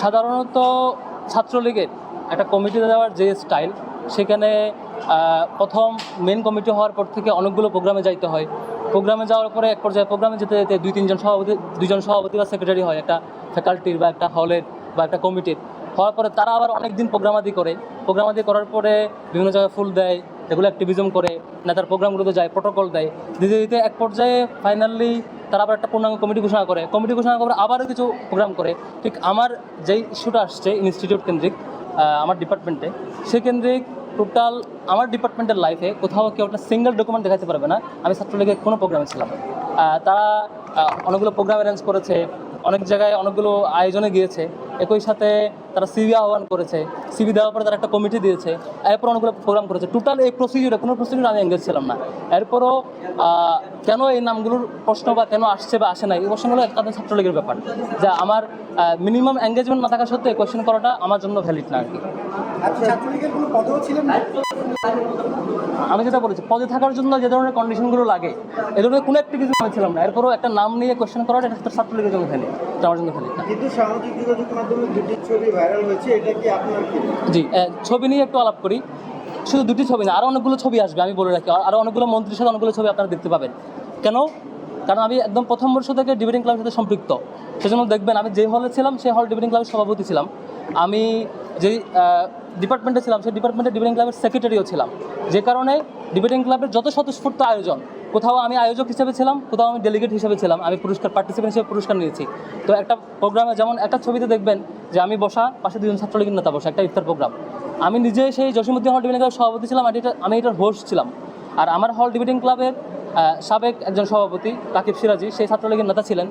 সাধারণত ছাত্রলীগের একটা কমিটিতে দেওয়ার যে স্টাইল সেখানে প্রথম মেন কমিটি হওয়ার পর থেকে অনেকগুলো প্রোগ্রামে যাইতে হয়। প্রোগ্রামে যাওয়ার পরে এক পর্যায়ে প্রোগ্রামে যেতে যেতে দুই তিনজন সভাপতি দুজন সভাপতি বা সেক্রেটারি হয়, একটা ফ্যাকাল্টির বা একটা হলের বা একটা কমিটির হওয়ার পরে তারা আবার অনেক দিন প্রোগ্রামাদি করে। প্রোগ্রামাদি করার পরে বিভিন্ন জায়গায় ফুল দেয়, এগুলো অ্যাক্টিভিজম করে, নেতার প্রোগ্রামগুলোতে যায় প্রোটোকল দেয়। দিতে দিতে এক পর্যায়ে ফাইনালি তারা আবার একটা পূর্ণাঙ্গ কমিটি ঘোষণা করে। কমিটি ঘোষণা করে আবারও কিছু প্রোগ্রাম করে। ঠিক আমার যেই ইস্যুটা আসছে ইনস্টিটিউট কেন্দ্রিক আমার ডিপার্টমেন্টে সে কেন্দ্রিক টোটাল আমার ডিপার্টমেন্টের লাইফে কোথাও কেউ একটা সিঙ্গেল ডকুমেন্ট দেখাতে পারবে না। আমি ছাত্রলীগের কোনো প্রোগ্রামে ছিলাম। তারা অনেকগুলো প্রোগ্রাম অ্যারেঞ্জ করেছে, অনেক জায়গায় অনেকগুলো আয়োজনে গিয়েছে। একই সাথে তারা সিবি আহ্বান করেছে। সিবি দেওয়ার পরে তারা একটা কমিটি দিয়েছে। এরপর অনেকগুলো প্রোগ্রাম করেছে। টোটাল এই প্রসিডিউরে কোনো প্রসিডিউর আমি এঙ্গেজ ছিলাম না। এরপরও কেন এই নামগুলোর প্রশ্ন বা কেন আসছে বা আসে না এই প্রশ্নগুলো তাদের ছাত্রলীগের ব্যাপার। যা আমার মিনিমাম এঙ্গেজমেন্ট না থাকা সত্ত্বেও কোয়েশ্চেন করাটা আমার জন্য ভ্যালিড না আর কি। না? আমি যেটা বলেছি পদে থাকার জন্য যে ধরনের কন্ডিশনগুলো লাগে এ ধরনের কোনো একটা কিছু আমি ছিলাম না। এরপরও একটা নাম নিয়ে কোয়েশ্চেন করাটা এটা ছাত্রলীগের জন্য ভ্যালিড আমার জন্য না। কিন্তু সামাজিক যোগাযোগ মাধ্যমে দুটি ছবি ভাইরাল হয়েছে, এটা কি আপনার জি ছবি নিয়ে একটু আলাপ করি। শুধু দুটি ছবি না আরও অনেকগুলো ছবি আসবে, আমি বলে রাখি। আরও অনেকগুলো মন্ত্রীর সাথে অনেকগুলো ছবি আপনারা দেখতে পাবেন। কেন? কারণ আমি একদম প্রথম বর্ষ থেকে ডিবেটিং ক্লাবের সাথে সম্পৃক্ত। সেজন্য দেখবেন, আমি যে হলে ছিলাম, সেই হল ডিবেটিং ক্লাবের সভাপতি ছিলাম। আমি যেই ডিপার্টমেন্টে ছিলাম, সেই ডিপার্টমেন্টে ডিবেটিং ক্লাবের সেক্রেটারিও ছিলাম। যে কারণে ডিবেটিং ক্লাবের যত স্বতঃস্ফূর্ত আয়োজন কোথাও আমি আয়োজক হিসেবে ছিলাম, কোথাও আমি ডেলিগেট হিসেবে ছিলাম, আমি পুরস্কার পার্টিসিপেন্ট হিসেবে পুরস্কার নিয়েছি। তো একটা প্রোগ্রামে যেমন একটা ছবিতে দেখবেন যে আমি বসা, পাশে দুজন ছাত্রলীগের নেতা বসা, একটা ইফতার প্রোগ্রাম আমি নিজে সেই জসিমুদ্দিন হল ডিবেটিং ক্লাবের সভাপতি ছিলাম আর এটা, আমি এটার হোস্ট ছিলাম। আর আমার হল ডিবেটিং ক্লাবের সাবেক একজন সভাপতি রাকিব সিরাজি সেই ছাত্রলীগের নেতা ছিলেন।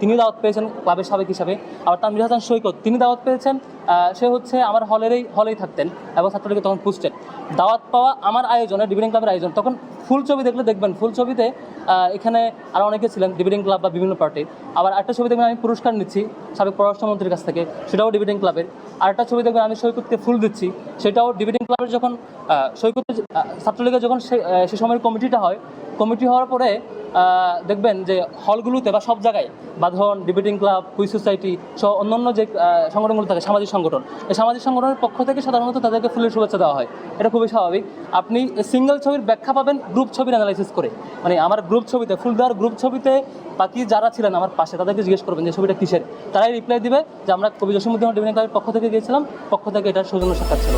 তিনি দাওয়াত পেয়েছেন ক্লাবের সাবেক হিসাবে। আবার তানভীর হাসান সৈকত তিনি দাওয়াত পেয়েছেন। সে হচ্ছে আমার হলেরই হলেই থাকতেন এবং ছাত্রলীগে তখন পুস্টেড দাওয়াত পাওয়া আমার আয়োজনে ডিবেটিং ক্লাবের আয়োজন। তখন ফুল ছবি দেখলে দেখবেন ফুল ছবিতে এখানে আরও অনেকে ছিলেন ডিবেটিং ক্লাব বা বিভিন্ন পার্টির। আবার একটা ছবি দেখবেন আমি পুরস্কার নিচ্ছি সাবেক পররাষ্ট্রমন্ত্রীর কাছ থেকে সেটাও ডিবেটিং ক্লাবের। আরেকটা ছবি দেখবেন আমি সৈকতকে ফুল দিচ্ছি সেটাও ডিবেটিং ক্লাবের যখন আহ, সৈকতের ছাত্রলীগের যখন সে সময়ের কমিটিটা হয় কমিটি হওয়ার পরে দেখবেন যে হলগুলোতে বা সব জায়গায় বা বাঁধন ডিবেটিং ক্লাব কুই সোসাইটি সহ অন্যান্য যে সংগঠনগুলো থাকে, সামাজিক সংগঠন, এই সামাজিক সংগঠনের পক্ষ থেকে সাধারণত তাদেরকে ফুলের শুভেচ্ছা দেওয়া হয়। এটা খুবই স্বাভাবিক। আপনি সিঙ্গেল ছবির ব্যাখ্যা পাবেন গ্রুপ ছবির অ্যানালাইসিস করে। মানে আমার গ্রুপ ছবিতে ফুল দেওয়ার গ্রুপ ছবিতে বাকি যারা ছিলেন আমার পাশে, তাদেরকে জিজ্ঞেস করবেন যে ছবিটা কিসের? তারাই রিপ্লাই দিবে যে আমরা কবি জসিমুদ্দিন ডিবেটিং ক্লাবের পক্ষ থেকে গিয়েছিলাম, পক্ষ থেকে এটার সৌজন্য সাক্ষাৎ ছিল।